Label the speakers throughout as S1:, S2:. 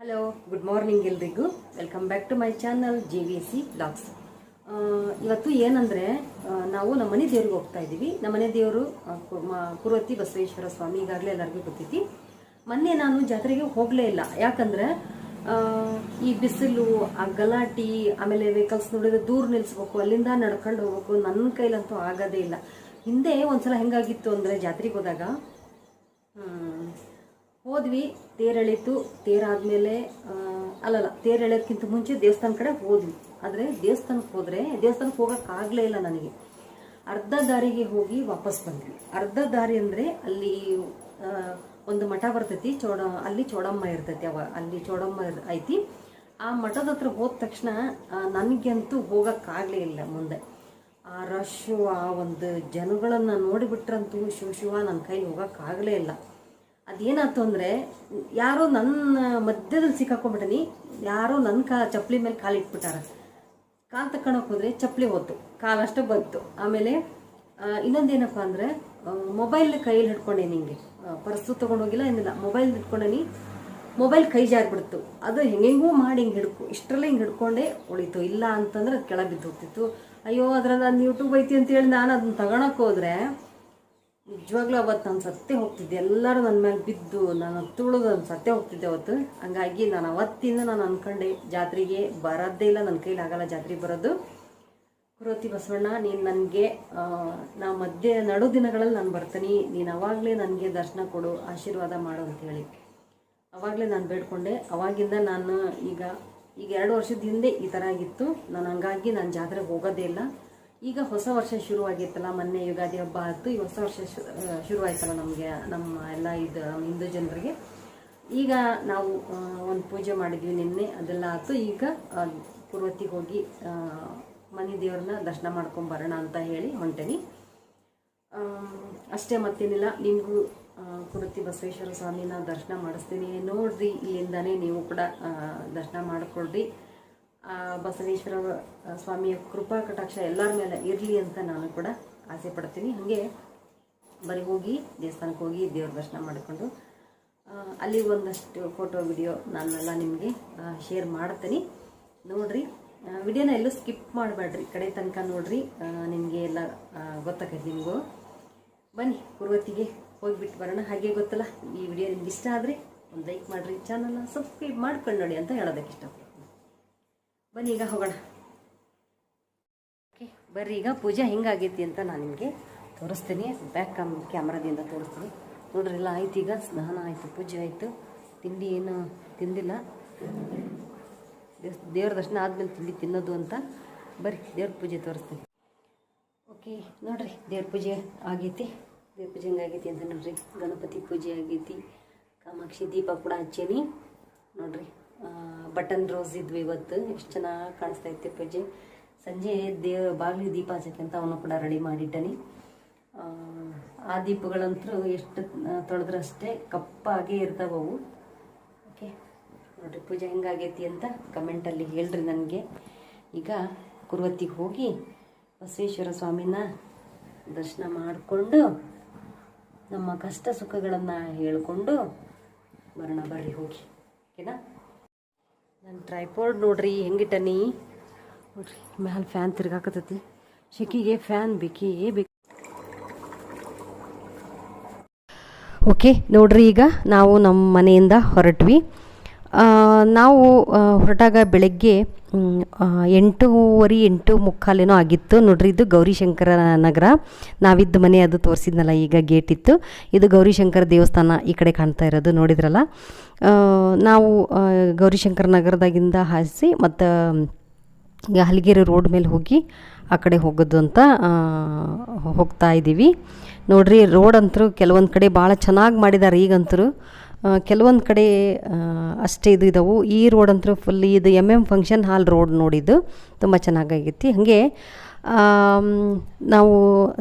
S1: Hello good morning ಎಲ್ರಿಗೂ welcome back to my channel G V C blogs ಇವತ್ತು ಏನಂದರೆ ನಾವು ನಮ್ಮ ಮನೆ ದೇವ್ರಿಗೆ ಹೋಗ್ತಾ ಇದ್ದೀವಿ. ನಮ್ಮ ಮನೆ ದೇವರು ಕುರುವತಿ ಬಸವೇಶ್ವರ ಸ್ವಾಮಿ ಈಗಾಗಲೇ ಎಲ್ಲರಿಗೂ ಗೊತ್ತೈತಿ. ಮೊನ್ನೆ ನಾನು ಜಾತ್ರೆಗೆ ಹೋಗಲೇ ಇಲ್ಲ. ಯಾಕಂದರೆ ಈ ಬಿಸಿಲು, ಆ ಗಲಾಟಿ, ಆಮೇಲೆ ವೆಹಿಕಲ್ಸ್ ನೋಡಿದ್ರೆ ದೂರ ನಿಲ್ಲಿಸ್ಬೇಕು ಅಲ್ಲಿಂದ ನಡ್ಕೊಂಡು ಹೋಗ್ಬೇಕು ನನ್ನ ಕೈಲಂತೂ ಆಗೋದೇ ಇಲ್ಲ. ಹಿಂದೆ ಒಂದ್ಸಲ ಹೆಂಗಾಗಿತ್ತು ಅಂದರೆ ಜಾತ್ರೆಗೆ ಹೋದಾಗ. ಹೋದ್ವಿ ತೇರೆಳಿತು ತೇರಾದ್ಮೇಲೆ ಅಲ್ಲಲ್ಲ ತೇರೆಳೆಯೋದಕ್ಕಿಂತ ಮುಂಚೆ ದೇವಸ್ಥಾನ ಕಡೆ ಹೋದ್ವಿ. ಆದರೆ ದೇವಸ್ಥಾನಕ್ಕೆ ಹೋದರೆ ದೇವಸ್ಥಾನಕ್ಕೆ ಹೋಗೋಕ್ಕಾಗಲೇ ಇಲ್ಲ ನನಗೆ. ಅರ್ಧ ದಾರಿಗೆ ಹೋಗಿ ವಾಪಸ್ ಬಂದ್ವಿ. ಅರ್ಧ ದಾರಿ ಅಂದರೆ ಅಲ್ಲಿ ಒಂದು ಮಠ ಬರ್ತೈತಿ, ಚೋಡ, ಅಲ್ಲಿ ಚೋಡಮ್ಮ ಇರ್ತೈತಿ ಅವ, ಅಲ್ಲಿ ಚೋಡಮ್ಮ ಐತಿ. ಆ ಮಠದ ಹತ್ರ ಹೋದ ತಕ್ಷಣ ನನಗಂತೂ ಹೋಗೋಕ್ಕಾಗಲೇ ಇಲ್ಲ ಮುಂದೆ. ಆ ರಶ್ಶು ಆ ಒಂದು ಜನಗಳನ್ನು ನೋಡಿಬಿಟ್ರಂತೂ ಶಿವ ಶಿವ ನನ್ನ ಕೈಲಿ ಹೋಗೋಕ್ಕಾಗಲೇ ಇಲ್ಲ. ಅದೇನಾಯ್ತು ಅಂದರೆ, ಯಾರೋ ನನ್ನ ಮಧ್ಯದಲ್ಲಿ ಸಿಕ್ಕಾಕೊಂಡ್ಬಿಟ್ಟಿನಿ ಯಾರೋ ನನ್ನ ಕಾ, ಚಪ್ಪಲಿ ಮೇಲೆ ಕಾಲು ಇಟ್ಬಿಟ್ಟಾರ ಕಾಲು ತಕ್ಕೊಳಕ್ಕೆ ಹೋದ್ರೆ ಚಪ್ಪಲಿ ಹೊತ್ತು ಕಾಲಷ್ಟು ಬಂತು. ಆಮೇಲೆ ಇನ್ನೊಂದೇನಪ್ಪ ಅಂದರೆ ಮೊಬೈಲ್ ಕೈಯಲ್ಲಿ ಹಿಡ್ಕೊಂಡೆ ನಿಂಗೆ ಪರ್ಸು ತೊಗೊಂಡೋಗಿಲ್ಲ, ಏನಿಲ್ಲ. ಮೊಬೈಲ್ ಹಿಡ್ಕೊಂಡೇನಿ ಮೊಬೈಲ್ ಕೈ ಜಾರಿಬಿಡ್ತು ಅದು ಹೆಂಗೆಂಗೂ ಮಾಡಿ ಹಿಂಗೆ ಹಿಡ್ಕೊ, ಇಷ್ಟರಲ್ಲೇ ಹಿಂಗೆ ಹಿಡ್ಕೊಂಡೆ ಉಳಿತು. ಇಲ್ಲ ಅಂತಂದ್ರೆ ಕೆಳಗೆ ಬಿದ್ದು ಹೋಗ್ತಿತ್ತು ಅಯ್ಯೋ, ಅದ್ರಲ್ಲಿ ನಾನು ಯೂಟ್ಯೂಬ್ ಐತಿ ಅಂತೇಳಿ ನಾನು ಅದನ್ನ ತಗೊಳಕ್ಕೆ ಹೋದ್ರೆ ನಿಜವಾಗ್ಲೂ ಅವತ್ತು ನಾನು ಸತ್ತೇ ಹೋಗ್ತಿದ್ದೆ. ಎಲ್ಲರೂ ನನ್ನ ಮೇಲೆ ಬಿದ್ದು ನಾನು ತುಳಿದು ನಾನು ಸತ್ತೇ ಹೋಗ್ತಿದ್ದೆ ಅವತ್ತು. ಹಂಗಾಗಿ ನಾನು ಅವತ್ತಿಂದ ನಾನು ಅಂದ್ಕೊಂಡೆ ಜಾತ್ರೆಗೆ ಬರೋದೇ ಇಲ್ಲ, ನನ್ನ ಕೈಲಿ ಆಗಲ್ಲ ಜಾತ್ರೆಗೆ ಬರೋದು. ಕುರೋತಿ ಬಸವಣ್ಣ, ನೀನು ನನಗೆ ನಾ ಮಧ್ಯೆ ನಡು ದಿನಗಳಲ್ಲಿ ನಾನು ಬರ್ತೀನಿ. ನೀನು ಅವಾಗಲೇ ನನಗೆ ದರ್ಶನ ಕೊಡು, ಆಶೀರ್ವಾದ ಮಾಡು ಅಂತೇಳಿ ಅವಾಗಲೇ ನಾನು ಬೇಡ್ಕೊಂಡೆ. ಅವಾಗಿಂದ ನಾನು ಈಗ ಈಗ ಎರಡು ವರ್ಷದ ಹಿಂದೆ ಈ ಥರ ಆಗಿತ್ತು. ನಾನು ಹಂಗಾಗಿ ನಾನು ಜಾತ್ರೆಗೆ ಹೋಗೋದೇ ಇಲ್ಲ. ಈಗ ಹೊಸ ವರ್ಷ ಶುರುವಾಗಿತ್ತಲ್ಲ ಮೊನ್ನೆ ಯುಗಾದಿ ಹಬ್ಬ ಆಯಿತು. ಈ ಹೊಸ ವರ್ಷ ಶುರುವಾಯ್ತಲ್ಲ ನಮಗೆ ನಮ್ಮ ಎಲ್ಲ ಇದು ಹಿಂದೂ ಜನರಿಗೆ. ಈಗ ನಾವು ಒಂದು ಪೂಜೆ ಮಾಡಿದ್ವಿ ನಿನ್ನೆ ಅದೆಲ್ಲ ಆಯ್ತು. ಈಗ ಪೂರ್ವತಿಗೆ ಹೋಗಿ ಮನೆ ದೇವ್ರನ್ನ ದರ್ಶನ ಮಾಡ್ಕೊಂಡ್ ಬರೋಣ ಅಂತ ಹೇಳಿ ಹೊಂಟೇನಿ. ಅಷ್ಟೇ ಮತ್ತೇನಿಲ್ಲ. ನಿಮಗೂ ಕುರುತಿ ಬಸವೇಶ್ವರ ಸ್ವಾಮಿನ ದರ್ಶನ ಮಾಡಿಸ್ತೀನಿ. ನೋಡ್ರಿ ಇಲ್ಲಿಂದಾನೇ ನೀವು ಕೂಡ ದರ್ಶನ ಮಾಡಿಕೊಡ್ರಿ ಆ, ಬಸವೇಶ್ವರ ಸ್ವಾಮಿಯ ಕೃಪಾ ಕಟಾಕ್ಷ ಎಲ್ಲರ ಮೇಲೆ ಇರಲಿ ಅಂತ ನಾನು ಕೂಡ ಆಸೆ ಪಡ್ತೀನಿ. ಹಾಗೆ ಬರೀ ಹೋಗಿ, ದೇವಸ್ಥಾನಕ್ಕೆ ಹೋಗಿ ದೇವ್ರ ದರ್ಶನ ಮಾಡಿಕೊಂಡು ಅಲ್ಲಿ ಒಂದಷ್ಟು ಫೋಟೋ ವಿಡಿಯೋ ನಾನೆಲ್ಲ ನಿಮಗೆ ಶೇರ್ ಮಾಡ್ತೀನಿ. ನೋಡ್ರಿ ವಿಡಿಯೋನ ಎಲ್ಲೂ ಸ್ಕಿಪ್ ಮಾಡಬೇಡ್ರಿ. ಕಡೆ ತನಕ ನೋಡ್ರಿ ನಿಮಗೆ ಎಲ್ಲ ಗೊತ್ತಾಗೈತೆ ನಿಮಗೂ. ಬನ್ನಿ, ಪೂರ್ವತಿಗೆ ಹೋಗಿಬಿಟ್ಟು ಬರೋಣ. ಹಾಗೆ ಗೊತ್ತಲ್ಲ, ಈ ವಿಡಿಯೋ ನಿಮ್ಗೆ ಇಷ್ಟ ಆದರೆ ಒಂದು ಲೈಕ್ ಮಾಡಿರಿ. ಚಾನಲ್ನ ಸಬ್ಸ್ಕ್ರೈಬ್ ಮಾಡ್ಕೊಂಡು ನೋಡಿ ಅಂತ ಹೇಳೋದಕ್ಕೆ ಇಷ್ಟಪಡ್ತೀನಿ. ಬನ್ನಿ, ಈಗ ಹೋಗೋಣ. ಓಕೆ ಬರ್ರಿ, ಈಗ ಪೂಜೆ ಹೆಂಗಾಗೈತಿ ಅಂತ ನಾನು ನಿಮಗೆ ತೋರಿಸ್ತೀನಿ. ಬ್ಯಾಕ್ ಕಮ್ ಕ್ಯಾಮ್ರಾದಿಂದ ತೋರಿಸ್ತೀನಿ. ನೋಡ್ರಿ, ಎಲ್ಲ ಆಯ್ತು, ಈಗ ಸ್ನಾನ ಆಯಿತು, ಪೂಜೆ ಆಯಿತು. ತಿಂಡಿ ಏನು ತಿಂದಿಲ್ಲ. ದೇವ್ರ ದರ್ಶನ ಆದಮೇಲೆ ತಿಂಡಿ ತಿನ್ನೋದು ಅಂತ. ಬರ್ರಿ, ದೇವ್ರ ಪೂಜೆ ತೋರಿಸ್ತೀನಿ. ಓಕೆ ನೋಡ್ರಿ, ದೇವ್ರ ಪೂಜೆ ಆಗೈತಿ. ದೇವ್ರ ಪೂಜೆ ಹೆಂಗಾಗೈತಿ ಅಂತ ನೋಡ್ರಿ. ಗಣಪತಿ ಪೂಜೆ ಆಗೈತಿ. ಕಾಮಾಕ್ಷಿ ದೀಪ ಕೂಡ ಹಚ್ಚೇನಿ. ನೋಡ್ರಿ ಬಟನ್ ರೋಸ್ ಇದ್ವಿ ಇವತ್ತು. ಎಷ್ಟು ಚೆನ್ನಾಗಿ ಕಾಣಿಸ್ತಾ ಇತ್ತು ಪೂಜೆ. ಸಂಜೆ ದೇವ ಬಾಗಿಲು ದೀಪ ಹಚ್ಚಕ್ಕಂತ ಅವನು ಕೂಡ ರೆಡಿ ಮಾಡಿಟ್ಟನಿ ಆ, ದೀಪಗಳಂತೂ ಎಷ್ಟು ತೊಳೆದ್ರಷ್ಟೇ ಕಪ್ಪಾಗೇ ಇರ್ತಾವೆ ಅವು. ಓಕೆ. ನೋಡಿರಿ ಪೂಜೆ ಹೆಂಗಾಗೈತಿ ಅಂತ ಕಮೆಂಟಲ್ಲಿ ಹೇಳ್ರಿ ನನಗೆ. ಈಗ ಕುರುವತ್ತಿಗೆ ಹೋಗಿ ಬಸವೇಶ್ವರ ಸ್ವಾಮಿನ ದರ್ಶನ ಮಾಡಿಕೊಂಡು ನಮ್ಮ ಕಷ್ಟ ಸುಖಗಳನ್ನು ಹೇಳಿಕೊಂಡು ಬರೋಣ ಬರ್ರಿ ಹೋಗಿ. ಓಕೆನಾ? ನನ್ನ ಟ್ರೈಪೋರ್ಡ್ ನೋಡ್ರಿ, ಹೆಂಗಿಟ್ಟನಿ? ನೋಡ್ರಿ, ಮ್ಯಾಲೆ ಫ್ಯಾನ್ ತಿರ್ಗಾಕತ್ತೈತಿ. ಶೆಕಿಗೆ ಫ್ಯಾನ್ ಬೇಕೇ ಬೇಕು. ಓಕೆ ನೋಡ್ರಿ ಈಗ ನಾವು ನಮ್ಮ ಮನೆಯಿಂದ ಹೊರಟ್ವಿ. ನಾವು ಹೊರಟಾಗ ಬೆಳಗ್ಗೆ ಎಂಟೂವರೆ, ಎಂಟು ಮುಕ್ಕಾಲೇನೋ ಆಗಿತ್ತು. ನೋಡ್ರಿ, ಇದು ಗೌರಿಶಂಕರ ನಗರ. ನಾವಿದ್ದ ಮನೆ ಅದು ತೋರಿಸಿದ್ನಲ್ಲ, ಈಗ ಗೇಟ್ ಇತ್ತು. ಇದು ಗೌರಿಶಂಕರ ದೇವಸ್ಥಾನ ಈ ಕಡೆ ಕಾಣ್ತಾ ಇರೋದು, ನೋಡಿದ್ರಲ್ಲ. ನಾವು ಗೌರಿಶಂಕರ ನಗರದಾಗಿಂದ ಹಾಸಿ ಮತ್ತು ಈಗ ಹಲಗೆರೆ ರೋಡ್ ಮೇಲೆ ಹೋಗಿ ಆ ಕಡೆ ಹೋಗೋದು ಅಂತ ಹೋಗ್ತಾ ಇದ್ದೀವಿ. ನೋಡ್ರಿ, ರೋಡ್ ಅಂತರೂ ಕೆಲವೊಂದು ಕಡೆ ಭಾಳ ಚೆನ್ನಾಗಿ ಮಾಡಿದ್ದಾರೆ ಈಗಂತರೂ ಕೆಲವೊಂದು ಕಡೆ ಅಷ್ಟೇ ಇದು ಇದಾವೆ. ಈ ರೋಡ್ ಅಂತೂ ಫುಲ್ ಇದು M M function hall road ನೋಡಿದ್ದು ತುಂಬ ಚೆನ್ನಾಗೈತಿ ಹಾಗೆ ನಾವು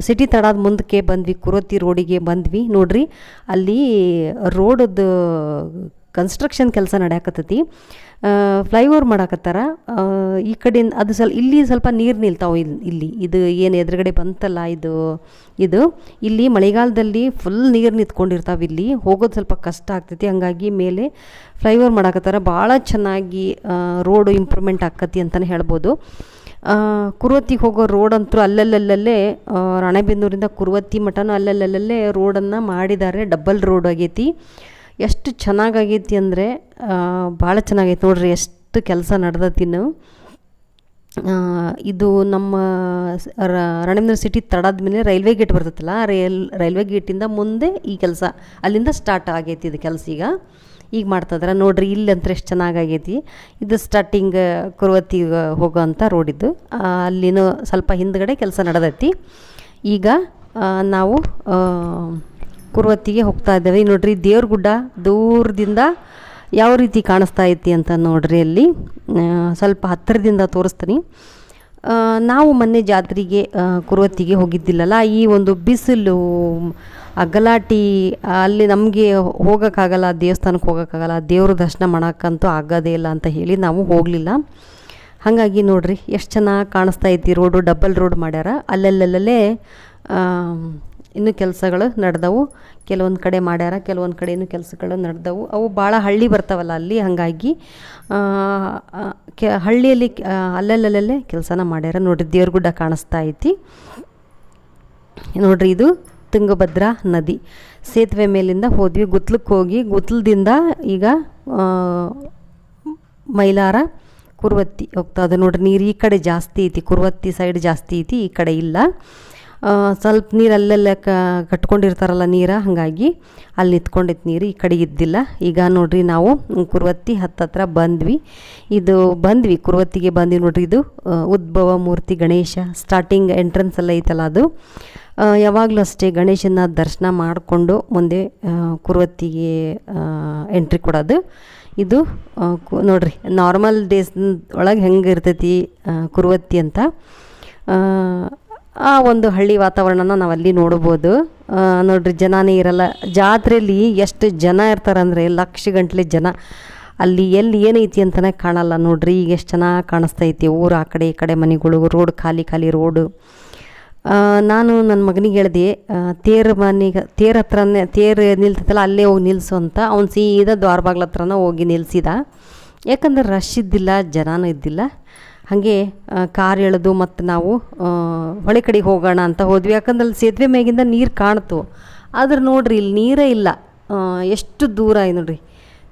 S1: ಸಿಟಿ ತಡಾದ ಮುಂದಕ್ಕೆ ಬಂದ್ವಿ, ಕುರತಿ ರೋಡಿಗೆ ಬಂದ್ವಿ. ನೋಡ್ರಿ, ಅಲ್ಲಿ ರೋಡದ್ದು ಕನ್ಸ್ಟ್ರಕ್ಷನ್ ಕೆಲಸ ನಡೆಯಕತ್ತೈತಿ. ಫ್ಲೈಓವರ್ ಮಾಡಾಕತ್ತಾರ. ಈ ಕಡೆ ಅದು ಸ್ವಲ್ಪ ಇಲ್ಲಿ ಸ್ವಲ್ಪ ನೀರು ನಿಲ್ತಾವೆ ಇಲ್ಲಿ. ಇದು ಏನು ಎದುರುಗಡೆ ಬಂತಲ್ಲ ಇದು ಇದು. ಇಲ್ಲಿ ಮಳೆಗಾಲದಲ್ಲಿ ಫುಲ್ ನೀರು ನಿಂತ್ಕೊಂಡಿರ್ತಾವೆ ಇಲ್ಲಿ. ಹೋಗೋದು ಸ್ವಲ್ಪ ಕಷ್ಟ ಆಗ್ತೈತಿ. ಹಂಗಾಗಿ ಮೇಲೆ ಫ್ಲೈಓವರ್ ಮಾಡಾಕತ್ತಾರ. ಭಾಳ ಚೆನ್ನಾಗಿ ರೋಡು ಇಂಪ್ರೂವ್ಮೆಂಟ್ ಆಕತಿ ಅಂತಲೇ ಹೇಳ್ಬೋದು. ಕುರುವತ್ತಿಗೆ ಹೋಗೋ ರೋಡ್ ಅಂತೂ ಅಲ್ಲಲ್ಲಲ್ಲೇ ರಾಣೆಬೆನ್ನೂರಿಂದ ಕುರುವತ್ತಿ ಮಠನೂ ಅಲ್ಲಲ್ಲಲ್ಲೇ ರೋಡನ್ನು ಮಾಡಿದ್ದಾರೆ ಡಬಲ್ ರೋಡ್ ಆಗೈತಿ. ಎಷ್ಟು ಚೆನ್ನಾಗಾಗೈತಿ ಅಂದರೆ ಭಾಳ ಚೆನ್ನಾಗೈತಿ. ನೋಡ್ರಿ ಎಷ್ಟು ಕೆಲಸ ನಡೆದತ್ತಿನ್ನು ನಾವು ಇದು ನಮ್ಮ ರಣೇಂದ್ರ ಸಿಟಿ ತಡಾದ ಮೇಲೆ ರೈಲ್ವೆ ಗೇಟ್ ಬರ್ತೈತಲ್ಲ ರೈಲ್, ರೈಲ್ವೆ ಗೇಟಿಂದ ಮುಂದೆ ಈ ಕೆಲಸ, ಅಲ್ಲಿಂದ ಸ್ಟಾರ್ಟ್ ಆಗೈತಿ ಇದು ಕೆಲಸ ಈಗ. ಈಗ ಮಾಡ್ತಾಯಿದ್ರೆ ನೋಡ್ರಿ ಇಲ್ಲಿ ಅಂತ ಎಷ್ಟು ಚೆನ್ನಾಗಾಗೈತಿ. ಇದು ಸ್ಟಾರ್ಟಿಂಗ್ ಕುರುವತ್ತಿಗೆ ಹೋಗೋ ಅಂಥ ರೋಡಿದ್ದು ಅಲ್ಲಿನೂ ಸ್ವಲ್ಪ ಹಿಂದ್ಗಡೆ ಕೆಲಸ ನಡೆದೈತಿ. ಈಗ ನಾವು ಕುರುವತ್ತಿಗೆ ಹೋಗ್ತಾ ಇದ್ದೇವೆ. ನೋಡ್ರಿ, ದೇವ್ರ ಗುಡ್ಡ ದೂರದಿಂದ ಯಾವ ರೀತಿ ಕಾಣಿಸ್ತಾ ಐತಿ ಅಂತ ನೋಡ್ರಿ ಅಲ್ಲಿ. ಸ್ವಲ್ಪ ಹತ್ತಿರದಿಂದ ತೋರಿಸ್ತೀನಿ. ನಾವು ಮೊನ್ನೆ ಜಾತ್ರೆಗೆ ಕುರುವತ್ತಿಗೆ ಹೋಗಿದ್ದಿಲ್ಲಲ್ಲ, ಈ ಒಂದು ಬಿಸಿಲು ಆ ಗಲಾಟಿ ಅಲ್ಲಿ ನಮಗೆ ಹೋಗೋಕ್ಕಾಗಲ್ಲ, ದೇವಸ್ಥಾನಕ್ಕೆ ಹೋಗೋಕ್ಕಾಗಲ್ಲ, ದೇವ್ರ ದರ್ಶನ ಮಾಡೋಕ್ಕಂತೂ ಆಗೋದೇ ಇಲ್ಲ ಅಂತ ಹೇಳಿ ನಾವು ಹೋಗಲಿಲ್ಲ. ಹಾಗಾಗಿ ನೋಡ್ರಿ, ಎಷ್ಟು ಚೆನ್ನಾಗಿ ಕಾಣಿಸ್ತಾ ಐತಿ ರೋಡು, ಡಬಲ್ ರೋಡ್ ಮಾಡ್ಯಾರ. ಅಲ್ಲಲ್ಲಲ್ಲೇ ಇನ್ನೂ ಕೆಲಸಗಳು ನಡೆದವು. ಕೆಲವೊಂದು ಕಡೆ ಮಾಡ್ಯಾರ, ಕೆಲವೊಂದು ಕಡೆ ಇನ್ನೂ ಕೆಲಸಗಳು ನಡೆದವು. ಅವು ಭಾಳ ಹಳ್ಳಿ ಬರ್ತಾವಲ್ಲ ಅಲ್ಲಿ ಹಾಗಾಗಿ ಕೆ, ಹಳ್ಳಿಯಲ್ಲಿ ಅಲ್ಲಲ್ಲಲ್ಲೇ ಕೆಲಸನ ಮಾಡ್ಯಾರ. ನೋಡ್ರಿ ದೇವ್ರ ಗುಡ್ಡ ಕಾಣಿಸ್ತಾ ಐತಿ. ನೋಡಿರಿ ಇದು ತುಂಗಭದ್ರಾ ನದಿ. ಸೇತುವೆ ಮೇಲಿಂದ ಹೋದ್ವಿ. ಗುತ್ಲಕ್ಕೆ ಹೋಗಿ, ಗುತ್ಲದಿಂದ ಈಗ ಮೈಲಾರ, ಕುರ್ವತ್ತಿ ಹೋಗ್ತಾ ಅದು. ನೋಡ್ರಿ ನೀರು ಈ ಕಡೆ ಜಾಸ್ತಿ ಐತಿ. ಕುರ್ವತ್ತಿ ಸೈಡ್ ಜಾಸ್ತಿ ಐತಿ, ಈ ಕಡೆ ಇಲ್ಲ. ಸ್ವಲ್ಪ ನೀರು ಅಲ್ಲೆಲ್ಲ ಕಟ್ಕೊಂಡಿರ್ತಾರಲ್ಲ ನೀರು, ಹಾಗಾಗಿ ಅಲ್ಲಿ ನಿಂತ್ಕೊಂಡೈತೆ ನೀರು ಈ ಕಡೆ ಇದ್ದಿಲ್ಲ. ಈಗ ನೋಡ್ರಿ ನಾವು ಕುರುವತ್ತಿ ಹತ್ತತ್ರ ಬಂದ್ವಿ. ಇದು ಬಂದ್ವಿ, ಕುರುವತ್ತಿಗೆ ಬಂದ್ವಿ ನೋಡ್ರಿ ಇದು ಉದ್ಭವ ಮೂರ್ತಿ ಗಣೇಶ ಸ್ಟಾರ್ಟಿಂಗ್ ಎಂಟ್ರೆನ್ಸ್ ಎಲ್ಲ ಐತಲ್ಲ ಅದು. ಯಾವಾಗಲೂ ಅಷ್ಟೇ ಗಣೇಶನ ದರ್ಶನ ಮಾಡಿಕೊಂಡು ಮುಂದೆ ಕುರ್ವತ್ತಿಗೆ ಎಂಟ್ರಿ ಕೊಡೋದು. ಇದು ನೋಡ್ರಿ ನಾರ್ಮಲ್ ಡೇಸ್ ಒಳಗೆ ಹೆಂಗೆ ಇರ್ತೈತಿ ಕುರುವತ್ತಿ ಅಂತ. ಆ, ಒಂದು ಹಳ್ಳಿ ವಾತಾವರಣನ ನಾವು ಅಲ್ಲಿ ನೋಡ್ಬೋದು ನೋಡ್ರಿ ಜನನೇ ಇರಲ್ಲ ಜಾತ್ರೆಯಲ್ಲಿ ಎಷ್ಟು ಜನ ಇರ್ತಾರಂದರೆ ಲಕ್ಷ ಗಂಟ್ಲೆ ಜನ. ಅಲ್ಲಿ ಎಲ್ಲಿ ಏನೈತಿ ಅಂತಲೇ ಕಾಣಲ್ಲ ನೋಡ್ರಿ ಈಗ ಎಷ್ಟು ಚೆನ್ನಾಗಿ ಕಾಣಿಸ್ತೈತಿ. ಊರು ಆ ಕಡೆ ಈ ಕಡೆ ಮನೆಗಳು ರೋಡ್ ಖಾಲಿ ಖಾಲಿ ರೋಡು. ನಾನು ನನ್ನ ಮಗನಿಗೆ ಹೇಳಿದೆ ತೇರು ಮನೆಗೆ ತೇರ್ ಹತ್ರನೇ ತೇರು ನಿಲ್ತೈತಲ್ಲ ಅಲ್ಲೇ ಹೋಗಿ ನಿಲ್ಲಿಸು ಅಂತ. ಅವ್ನು ಸೀದಾ ದ್ವಾರ ಬಾಗ್ಲ ಹತ್ರನ ಹೋಗಿ ನಿಲ್ಲಿಸಿದ ಯಾಕಂದ್ರೆ ರಶ್ ಇದ್ದಿಲ್ಲ ಜನನೂ ಇದ್ದಿಲ್ಲ. ಹಾಗೆ ಕಾರ್ ಎಳೆದು ಮತ್ತು ನಾವು ಹೊಳೆ ಕಡೆಗೆ ಹೋಗೋಣ ಅಂತ ಹೋದ್ವಿ. ಯಾಕಂದ್ರೆ ಅಲ್ಲಿ ಸೇತುವೆ ಮ್ಯಾಗಿಂದ ನೀರು ಕಾಣ್ತು. ಆದ್ರೆ ನೋಡ್ರಿ, ಇಲ್ಲಿ ನೀರೇ ಇಲ್ಲ. ಎಷ್ಟು ದೂರ ಆಯ್ತು ನೋಡ್ರಿ.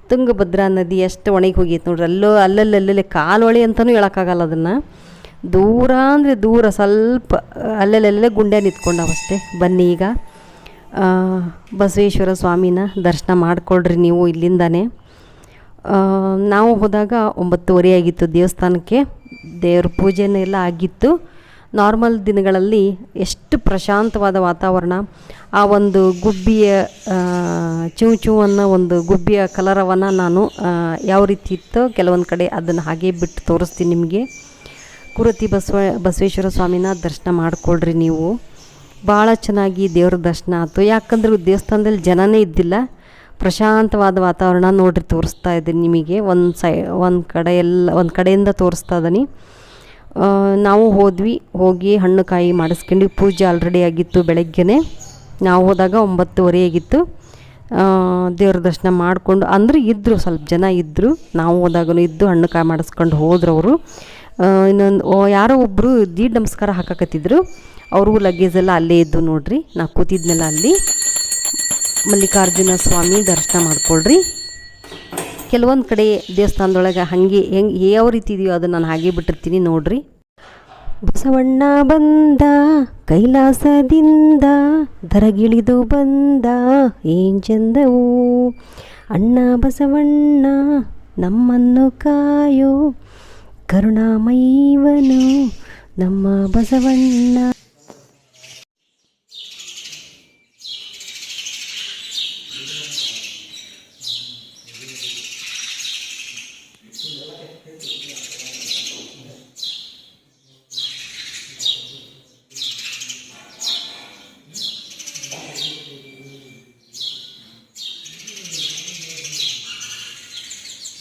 S1: ತುಂಗಭದ್ರಾ ನದಿ ಎಷ್ಟು ಒಣಗಿ ಹೋಗಿತ್ತು ನೋಡ್ರಿ. ಅಲ್ಲೋ ಅಲ್ಲಲ್ಲಲ್ಲೇ ಕಾಲೊಳೆ ಅಂತಲೂ ಹೇಳೋಕ್ಕಾಗಲ್ಲ ಅದನ್ನು. ದೂರ ಅಂದರೆ ದೂರ, ಸ್ವಲ್ಪ ಅಲ್ಲಲ್ಲೇ ಗುಂಡೆ ನಿಂತ್ಕೊಂಡವಷ್ಟೇ ಬನ್ನಿ ಈಗ. ಬಸವೇಶ್ವರ ಸ್ವಾಮಿನ ದರ್ಶನ ಮಾಡಿಕೊಳ್ರಿ ನೀವು ಇಲ್ಲಿಂದಾನೆ. ನಾವು ಹೋದಾಗ ಒಂಬತ್ತುವರೆ ಆಗಿತ್ತು ದೇವಸ್ಥಾನಕ್ಕೆ. ದೇವ್ರ ಪೂಜೆನೂ ಎಲ್ಲ ಆಗಿತ್ತು. ನಾರ್ಮಲ್ ದಿನಗಳಲ್ಲಿ ಎಷ್ಟು ಪ್ರಶಾಂತವಾದ ವಾತಾವರಣ, ಆ ಒಂದು ಗುಬ್ಬಿಯ ಚೂ ಚೂ ಅನ್ನೋ ಒಂದು ಗುಬ್ಬಿಯ ಕಲರವನ್ನು ನಾನು ಯಾವ ರೀತಿ ಇತ್ತೋ ಕೆಲವೊಂದು ಕಡೆ ಅದನ್ನು ಹಾಗೆ ಬಿಟ್ಟು ತೋರಿಸ್ತೀನಿ ನಿಮಗೆ. ಕುರತಿ ಬಸವ, ಬಸವೇಶ್ವರ ಸ್ವಾಮಿನ ದರ್ಶನ ಮಾಡಿಕೊಳ್ರಿ ನೀವು. ಭಾಳ ಚೆನ್ನಾಗಿ ದೇವ್ರ ದರ್ಶನ ಆಯಿತು. ಯಾಕಂದ್ರೆ ದೇವಸ್ಥಾನದಲ್ಲಿ ಜನನೇ ಇದ್ದಿಲ್ಲ. ಪ್ರಶಾಂತವಾದ ವಾತಾವರಣ ನೋಡ್ರಿ, ತೋರಿಸ್ತಾ ಇದ್ದೀನಿ ನಿಮಗೆ. ಒಂದು ಸೈ, ಒಂದು ಕಡೆ ಎಲ್ಲ, ಒಂದು ಕಡೆಯಿಂದ ತೋರಿಸ್ತಾ ಇದ್ದೀನಿ. ನಾವು ಹೋದ್ವಿ, ಹೋಗಿ ಹಣ್ಣು ಕಾಯಿ ಮಾಡಿಸ್ಕೊಂಡು, ಪೂಜೆ ಆಲ್ರೆಡಿ ಆಗಿತ್ತು ಬೆಳಗ್ಗೆನೇ. ನಾವು ಹೋದಾಗ ಒಂಬತ್ತುವರೆ ಆಗಿತ್ತು. ದೇವ್ರ ದರ್ಶನ ಮಾಡಿಕೊಂಡು, ಅಂದ್ರೆ ಇದ್ದರು ಸ್ವಲ್ಪ ಜನ ಇದ್ದರು ನಾವು ಹೋದಾಗೂ ಇದ್ದು ಹಣ್ಣು ಕಾಯಿ ಮಾಡಿಸ್ಕೊಂಡು ಹೋದ್ರು ಅವರು. ಇನ್ನೊಂದು ಯಾರೋ ಒಬ್ಬರು ದೀಡ್ ನಮಸ್ಕಾರ ಹಾಕಕತ್ತಿದ್ರು. ಅವ್ರಿಗೂ ಲಗೇಜ್ ಎಲ್ಲ ಅಲ್ಲೇ ಇದ್ದು ನೋಡ್ರಿ. ನಾ ಕೂತಿದ್ನಲ್ಲ ಅಲ್ಲಿ. ಮಲ್ಲಿಕಾರ್ಜುನ ಸ್ವಾಮಿ ದರ್ಶನ ಮಾಡ್ಕೊಳ್ರಿ. ಕೆಲವೊಂದು ಕಡೆ ದೇವಸ್ಥಾನದೊಳಗೆ ಹಾಗೆ ಹೆಂಗೆ, ಯಾವ ರೀತಿ ಇದೆಯೋ ಅದನ್ನು ನಾನು ಹಾಗೆ ಬಿಟ್ಟಿರ್ತೀನಿ ನೋಡ್ರಿ. ಬಸವಣ್ಣ ಬಂದ, ಕೈಲಾಸದಿಂದ ದರಗಿಳಿದು ಬಂದ, ಏನ್ ಚಂದವು. ಅಣ್ಣ ಬಸವಣ್ಣ, ನಮ್ಮನ್ನು ಕಾಯೋ. ಕರುಣಾಮೈವನು ನಮ್ಮ ಬಸವಣ್ಣ.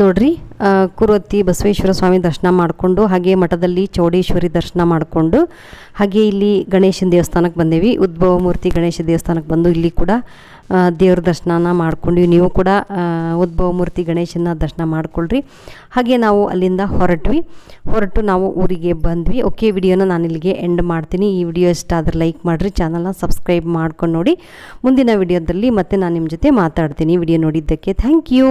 S1: ನೋಡ್ರಿ ಕುರುವತ್ತಿ ಬಸವೇಶ್ವರ ಸ್ವಾಮಿ ದರ್ಶನ ಮಾಡಿಕೊಂಡು ಹಾಗೆ ಮಠದಲ್ಲಿ ಚೌಡೇಶ್ವರಿ ದರ್ಶನ ಮಾಡಿಕೊಂಡು ಹಾಗೆ ಇಲ್ಲಿ ಗಣೇಶನ ದೇವಸ್ಥಾನಕ್ಕೆ ಬಂದೇವಿ. ಉದ್ಭವ ಮೂರ್ತಿ ಗಣೇಶ ದೇವಸ್ಥಾನಕ್ಕೆ ಬಂದು ಇಲ್ಲಿ ಕೂಡ ದೇವ್ರ ದರ್ಶನನ ಮಾಡ್ಕೊಂಡ್ವಿ. ನೀವು ಕೂಡ ಉದ್ಭವ ಮೂರ್ತಿ ಗಣೇಶನ ದರ್ಶನ ಮಾಡ್ಕೊಳ್ರಿ. ಹಾಗೆ ನಾವು ಅಲ್ಲಿಂದ ಹೊರಟ್ವಿ. ಹೊರಟು ನಾವು ಊರಿಗೆ ಬಂದ್ವಿ. ಓಕೆ, ವಿಡಿಯೋನ ನಾನು ಇಲ್ಲಿಗೆ ಎಂಡ್ ಮಾಡ್ತೀನಿ. ಈ ವಿಡಿಯೋ ಇಷ್ಟ ಆದರೆ ಲೈಕ್ ಮಾಡಿರಿ, ಚಾನಲ್ನ ಸಬ್ಸ್ಕ್ರೈಬ್ ಮಾಡ್ಕೊಂಡು ನೋಡಿ. ಮುಂದಿನ ವಿಡಿಯೋದಲ್ಲಿ ಮತ್ತೆ ನಾನು ನಿಮ್ಮ ಜೊತೆ ಮಾತಾಡ್ತೀನಿ. ವಿಡಿಯೋ ನೋಡಿದ್ದಕ್ಕೆ ಥ್ಯಾಂಕ್ ಯು